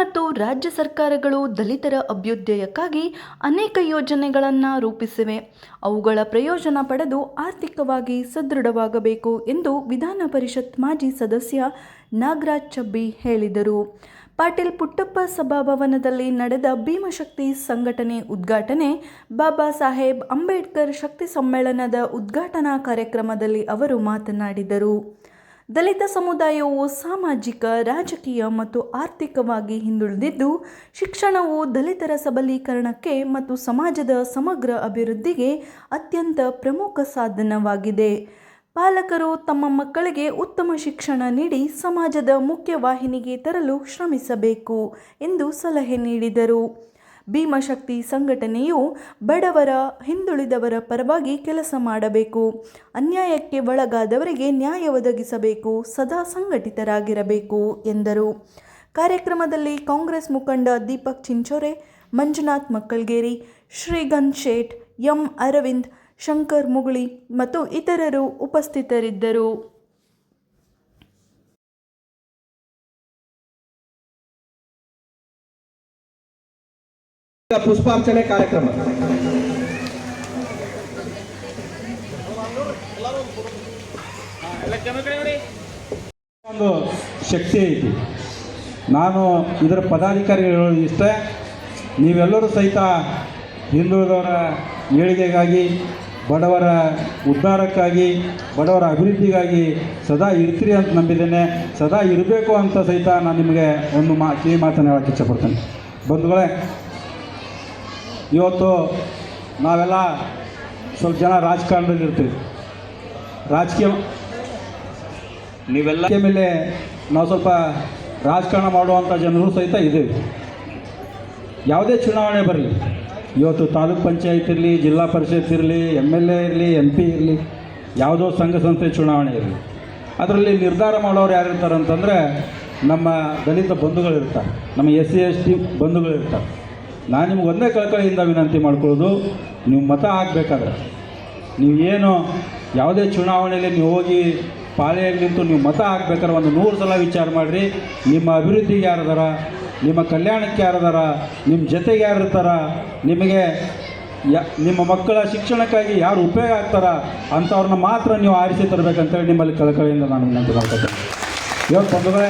ಮತ್ತು ರಾಜ್ಯ ಸರ್ಕಾರಗಳು ದಲಿತರ ಅಭ್ಯುದಯಕ್ಕಾಗಿ ಅನೇಕ ಯೋಜನೆಗಳನ್ನು ರೂಪಿಸಿವೆ. ಅವುಗಳ ಪ್ರಯೋಜನ ಪಡೆದು ಆರ್ಥಿಕವಾಗಿ ಸದೃಢವಾಗಬೇಕು ಎಂದು ವಿಧಾನ ಪರಿಷತ್ ಮಾಜಿ ಸದಸ್ಯ ನಾಗರಾಜ್ ಚಬ್ಬಿ ಹೇಳಿದರು. ಪಾಟೀಲ್ ಪುಟ್ಟಪ್ಪ ಸಭಾಭವನದಲ್ಲಿ ನಡೆದ ಭೀಮಶಕ್ತಿ ಸಂಘಟನೆ ಉದ್ಘಾಟನೆ, ಬಾಬಾ ಸಾಹೇಬ್ ಅಂಬೇಡ್ಕರ್ ಶಕ್ತಿ ಸಮ್ಮೇಳನದ ಉದ್ಘಾಟನಾ ಕಾರ್ಯಕ್ರಮದಲ್ಲಿ ಅವರು ಮಾತನಾಡಿದರು. ದಲಿತ ಸಮುದಾಯವು ಸಾಮಾಜಿಕ, ರಾಜಕೀಯ ಮತ್ತು ಆರ್ಥಿಕವಾಗಿ ಹಿಂದುಳಿದಿದ್ದು, ಶಿಕ್ಷಣವು ದಲಿತರ ಸಬಲೀಕರಣಕ್ಕೆ ಮತ್ತು ಸಮಾಜದ ಸಮಗ್ರ ಅಭಿವೃದ್ಧಿಗೆ ಅತ್ಯಂತ ಪ್ರಮುಖ ಸಾಧನವಾಗಿದೆ. ಪಾಲಕರು ತಮ್ಮ ಮಕ್ಕಳಿಗೆ ಉತ್ತಮ ಶಿಕ್ಷಣ ನೀಡಿ ಸಮಾಜದ ಮುಖ್ಯವಾಹಿನಿಗೆ ತರಲು ಶ್ರಮಿಸಬೇಕು ಎಂದು ಸಲಹೆ ನೀಡಿದರು. ಭೀಮಶಕ್ತಿ ಸಂಘಟನೆಯು ಬಡವರ, ಹಿಂದುಳಿದವರ ಪರವಾಗಿ ಕೆಲಸ ಮಾಡಬೇಕು. ಅನ್ಯಾಯಕ್ಕೆ ಒಳಗಾದವರಿಗೆ ನ್ಯಾಯ ಒದಗಿಸಬೇಕು, ಸದಾ ಸಂಘಟಿತರಾಗಿರಬೇಕು, ಎಂದರು. ಕಾರ್ಯಕ್ರಮದಲ್ಲಿ ಕಾಂಗ್ರೆಸ್ ಮುಖಂಡ ದೀಪಕ್ ಚಿಂಚೋರೆ, ಮಂಜುನಾಥ್ ಮಕ್ಕಳ್ಗೇರಿ ಶ್ರೀಗಂಧ್ ಶೇಟ್, ಎಂ ಅರವಿಂದ್, ಶಂಕರ್ ಮುಗುಳಿ ಮತ್ತು ಇತರರು ಉಪಸ್ಥಿತರಿದ್ದರು. ಪುಷ್ಪಾರ್ಚನೆ ಕಾರ್ಯಕ್ರಮ. ಒಂದು ಶಕ್ತಿ ಐತಿ. ನಾನು ಇದರ ಪದಾಧಿಕಾರಿಗಳು ಹೇಳೋದು ಇಷ್ಟೇ. ನೀವೆಲ್ಲರೂ ಸಹಿತ ಹಿಂದುಳಿದವರ ಏಳಿಗೆಗಾಗಿ, ಬಡವರ ಉದ್ಧಾರಕ್ಕಾಗಿ, ಬಡವರ ಅಭಿವೃದ್ಧಿಗಾಗಿ ಸದಾ ಇರ್ತೀರಿ ಅಂತ ನಂಬಿದ್ದೇನೆ. ಸದಾ ಇರಬೇಕು ಅಂತ ಸಹಿತ ನಾನು ನಿಮಗೆ ಒಂದು ಮಾ ಕಿವಿ ಮಾತನ್ನು ಹೇಳೋಕ್ಕೆ ಇಷ್ಟಪಡ್ತೇನೆ ಬಂಧುಗಳೇ ಇವತ್ತು ನಾವೆಲ್ಲ ಸ್ವಲ್ಪ ಜನ ರಾಜಕಾರಣದಲ್ಲಿ ಇರ್ತೀವಿ. ರಾಜಕೀಯ ನೀವೆಲ್ಲ ಮೇಲೆ ನಾವು ಸ್ವಲ್ಪ ರಾಜಕಾರಣ ಮಾಡುವಂಥ ಜನರು ಸಹಿತ ಇದ್ದೀವಿ. ಯಾವುದೇ ಚುನಾವಣೆ ಬರಲಿ, ಇವತ್ತು ತಾಲೂಕ್ ಪಂಚಾಯತ್ ಇರಲಿ, ಜಿಲ್ಲಾ ಪರಿಷತ್ ಇರಲಿ, ಎಂ ಎಲ್ ಎ ಇರಲಿ, ಎಂ ಪಿ ಇರಲಿ, ಯಾವುದೋ ಸಂಘ ಸಂಸ್ಥೆ ಚುನಾವಣೆ ಇರಲಿ, ಅದರಲ್ಲಿ ನಿರ್ಧಾರ ಮಾಡೋರು ಯಾರು ಇರ್ತಾರೆ ಅಂತಂದರೆ ನಮ್ಮ ದಲಿತ ಬಂಧುಗಳಿರ್ತಾರೆ, ನಮ್ಮ ಎಸ್ ಸಿ ಎಸ್ ಟಿ ಬಂಧುಗಳಿರ್ತಾರೆ. ನಾನು ನಿಮ್ಗೆ ಒಂದೇ ಕಳಕಳಿಯಿಂದ ವಿನಂತಿ ಮಾಡ್ಕೊಳ್ಳೋದು, ನೀವು ಮತ ಹಾಕಬೇಕಾದ್ರೆ. ನೀವು ಏನು ಯಾವುದೇ ಚುನಾವಣೆಯಲ್ಲಿ ನೀವು ಹೋಗಿ ಪಾಳೆಯಲ್ಲಿ ನಿಂತು ನೀವು ಮತ ಹಾಕ್ಬೇಕಾದ್ರೆ ಒಂದು ನೂರು ಸಲ ವಿಚಾರ ಮಾಡಿರಿ. ನಿಮ್ಮ ಅಭಿವೃದ್ಧಿಗೆ ಯಾರದಾರ ನಿಮ್ಮ ಕಲ್ಯಾಣಕ್ಕೆ ಯಾರದಾರ ನಿಮ್ಮ ಜೊತೆಗೆ ಯಾರು ಇರ್ತಾರ? ನಿಮಗೆ ಯ, ನಿಮ್ಮ ಮಕ್ಕಳ ಶಿಕ್ಷಣಕ್ಕಾಗಿ ಯಾರು ಉಪಯೋಗ ಆಗ್ತಾರ? ಅಂಥವ್ರನ್ನ ಮಾತ್ರ ನೀವು ಆರಿಸಿ ತರಬೇಕಂತೇಳಿ ನಿಮ್ಮಲ್ಲಿ ಕಳಕಳಿಯಿಂದ ನಾನು ವಿನಂತಿ ಇವತ್ತು ಬಂಧುಗಳೇ